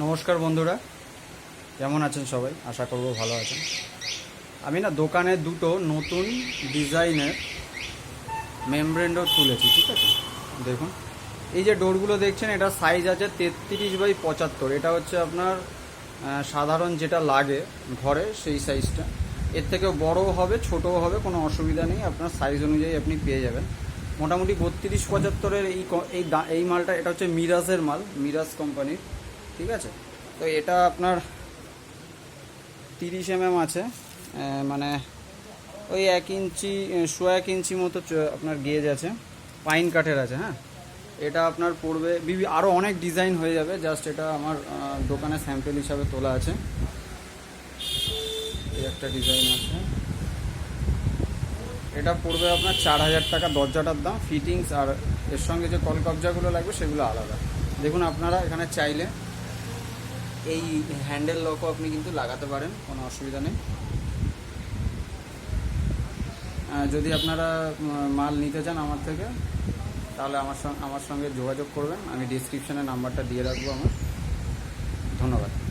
নমস্কার বন্ধুরা। কেমন আছেন সবাই? আশা করব ভালো আছেন। আমি না দোকানে দুটো নতুন ডিজাইনের মেমব্রেন ডোর তুলেছি, ঠিক আছে? দেখুন। এই যে ডোরগুলো দেখছেন, এটা সাইজ আছে তেত্রিশ বাই পঁচাত্তর। এটা হচ্ছে আপনার সাধারণ যেটা লাগে ঘরে সেই সাইজটা এর থেকে বড়ও হবে, ছোটও হবে, কোনো অসুবিধা নেই। আপনার সাইজ অনুযায়ী আপনি পেয়ে যাবেন। মোটামুটি বত্রিশ পঁচাত্তরের এই এই এই মালটা, এটা হচ্ছে মিরাজের মাল মিরাজ কোম্পানির। ঠিক আছে? তো এটা আপনার তিরিশ এম আছে মানে ওই এক ইঞ্চি শো এক ইঞ্চি মতো আপনার গেজ আছে, পাইন কাঠের আছে হ্যাঁ? এটা আপনার পড়বে বিভি আরও অনেক ডিজাইন হয়ে যাবে, জাস্ট এটা আমার দোকানে স্যাম্পেল হিসাবে তোলা আছে। এই একটা ডিজাইন আছে। এটা পড়বে আপনার চার হাজার টাকা দরজাটার দাম, ফিটিংস আর এর সঙ্গে যে কল কবজাগুলো লাগবে সেগুলো আলাদা। দেখুন আপনারা এখানে চাইলে এই হ্যান্ডেল লকও আপনি কিন্তু লাগাতে পারেন, কোনো অসুবিধা নেই। যদি আপনারা মাল নিতে চান আমার থেকে, তাহলে আমার সঙ্গে আমার সঙ্গে যোগাযোগ করবেন। আমি ডিসক্রিপশানে নাম্বারটা দিয়ে রাখব আমার। ধন্যবাদ।